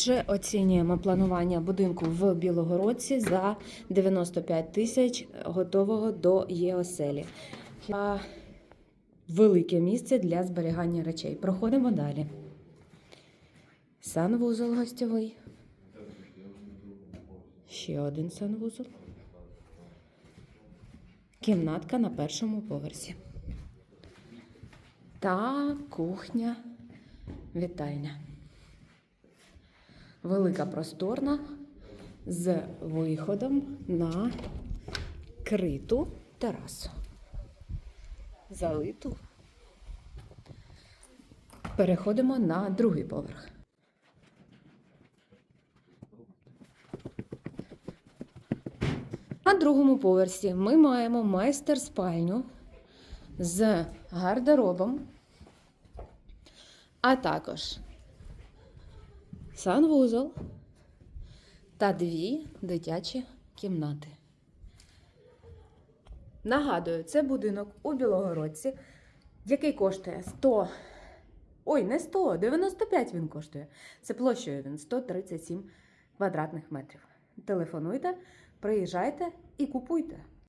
Отже, оцінюємо планування будинку в Білогородці за 95 тисяч готового до ЄОСЕЛі. Велике місце для зберігання речей. Проходимо далі. Санвузол гостьовий. Ще один санвузол. Кімнатка на першому поверсі. Та кухня, вітальня. Велика просторна з виходом на криту терасу. Залиту. Переходимо на другий поверх. На другому поверсі ми маємо майстер-спальню з гардеробом, а також санвузол та дві дитячі кімнати. Нагадую, це будинок у Білогородці, який коштує 100. Ой, не 100, 95 він коштує. Це площею він 137 квадратних метрів. Телефонуйте, приїжджайте і купуйте.